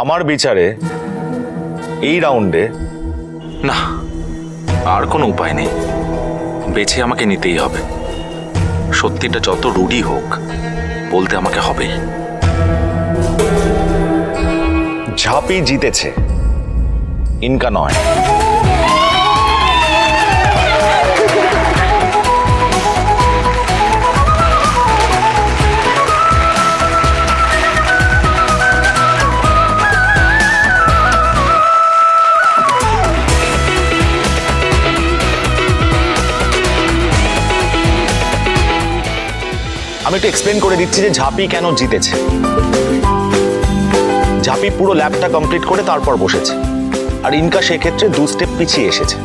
আমার বিচারে এই রাউন্ডে না আর কোনো উপায় নেই। বেছে আমাকে নিতেই হবে। সত্যিটা যত রুডি হোক বলতে আমাকে হবেই ঝাঁপি জিতেছে। ইনকা নয়। আমি একটু এক্সপ্লেন করে দিচ্ছি যে ঝাঁপি কেন জিতেছে। ঝাঁপি পুরো ল্যাবটা কমপ্লিট করে তারপর বসেছে। আর ইনকা সেক্ষেত্রে দু স্টেপ পিছিয়ে এসেছে।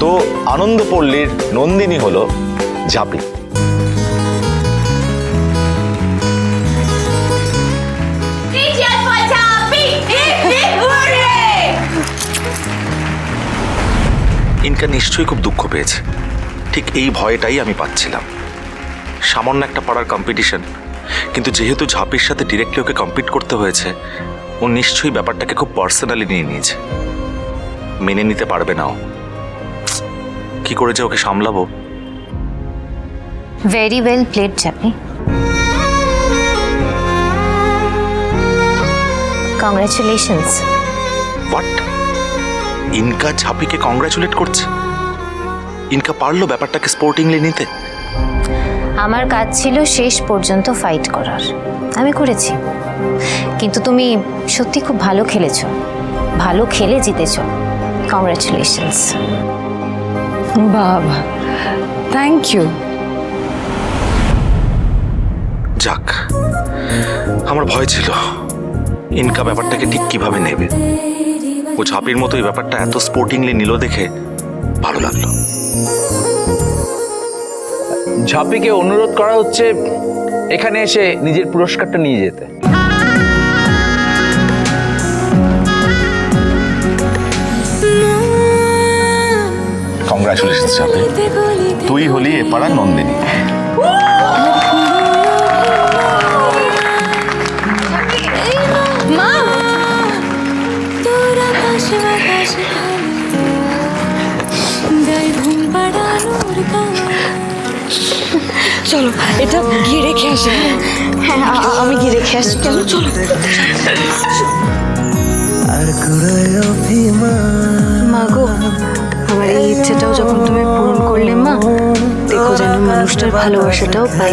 তো আনন্দপল্লীর নন্দিনী হলো ঝাঁপি! ইনকা নিশ্চয়ই খুব দুঃখ পেয়েছে। ঠিক এই ভয়টাই আমি পাচ্ছিলাম। সামান্য একটা পাড়ার কম্পিটিশন কিন্তু যেহেতু ঝাঁপির সাথে ডিরেক্টলি ওকে কম্পিট করতে হয়েছে ও নিশ্চয়ই ব্যাপারটাকে খুব পার্সোনালি নিয়ে নিয়েছে। মেনে নিতে পারবে না ও। কি করে যে ওকে সামলাবো? ভেরি ওয়েল প্লেড চাপি কংগ্রাচুলেশনস হোয়াট ইনকা ঝাপিকে কংগ্রাচুলেট করছে? ইনকা পারল ব্যাপারটাকে স্পোর্টিংলি নিতে? আমার কাজ ছিল শেষ পর্যন্ত ফাইট করার। আমি করেছি। কিন্তু তুমি সত্যি খুব ভালো খেলেছ। ভালো খেলে জিতেছ। কংগ্রাচুলেশনস বাবা থ্যাংক ইউ যাক আমার ভয় ছিল। ইনকা ব্যাপারটাকে ঠিক কীভাবে নেবে? ও ঝাঁপির মতো এই ব্যাপারটা এত স্পোর্টিংলি নিল দেখে ভালো লাগল। ঝাপিকে অনুরোধ করা হচ্ছে এখানে এসে নিজের পুরস্কারটা নিয়ে যেতে। কংগ্রাচুলেশন ঝাঁপি তুই হলি এ পাড়ার নন্দিনী তোর চলো এটা গিয়ে রেখে আসি হ্যাঁ? আ- আমি গিয়ে রেখে আসি চলো। চলো মা গো আমার এই ইচ্ছেটাও যখন তুমি পূরণ করলে মা দেখো যেন মানুষটার ভালোবাসাটাও পাই।